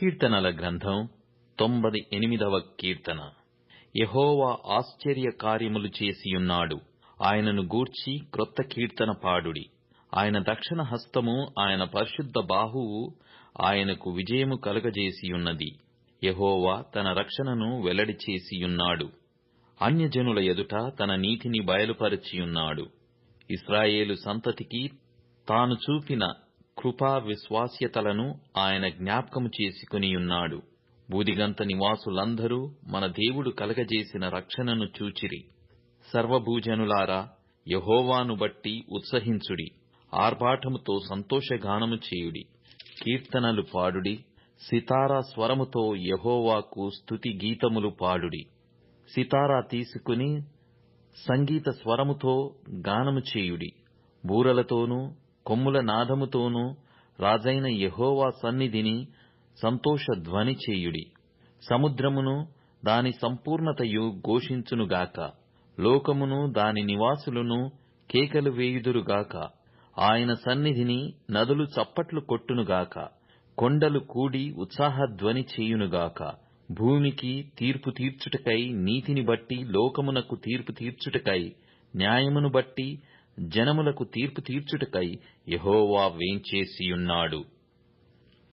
కీర్తనల గ్రంథం తొంభై ఎనిమిదవ కీర్తన. యహోవా ఆశ్చర్య కార్యములు చేసియున్నాడు. ఆయనను గూర్చి క్రొత్త కీర్తన పాడుడి. ఆయన దక్షిణ హస్తము ఆయన పరిశుద్ధ బాహువు ఆయనకు విజయము కలుగజేసియున్నది. యహోవా తన రక్షణను వెల్లడి చేసియున్నాడు. అన్యజనుల ఎదుట తన నీతిని బయలుపరచియున్నాడు. ఇస్రాయేలు సంతతికి తాను చూపిన కృపా విశ్వాస్యతలను ఆయన జ్ఞాపకము చేసుకునియున్నాడు బూదిగంత నివాసులందరూ మన దేవుడు కలగజేసిన రక్షణను చూచిరి. సర్వభూజనులారా యహోవాను బట్టి ఉత్సహించుడి. ఆర్భాటముతో సంతోషగానము చేయుడి. కీర్తనలు పాడుడి. సితారా స్వరముతో యహోవాకు స్తుతి గీతములు పాడుడి. సితారా తీసుకుని సంగీత స్వరముతో గానము చేయుడి. బూరలతోనూ కొమ్ముల నాదముతోనూ రాజైన యహోవా సన్నిధిని సంతోష ధ్వని చేయుడి. సముద్రమును దాని సంపూర్ణతయు ఘోషించునుగాక లోకమును దాని నివాసులను కేకలు వేయుదురుగాక ఆయన సన్నిధిని నదులు చప్పట్లు కొట్టునుగాక కొండలు కూడి ఉత్సాహధ్వని చేయునుగాక భూమికి తీర్పు తీర్చుటకై నీతిని బట్టి లోకమునకు తీర్పు తీర్చుటకై న్యాయమును బట్టి జనములకు తీర్పు తీర్చుటకై యహోవా వేంచేసియున్నాడు.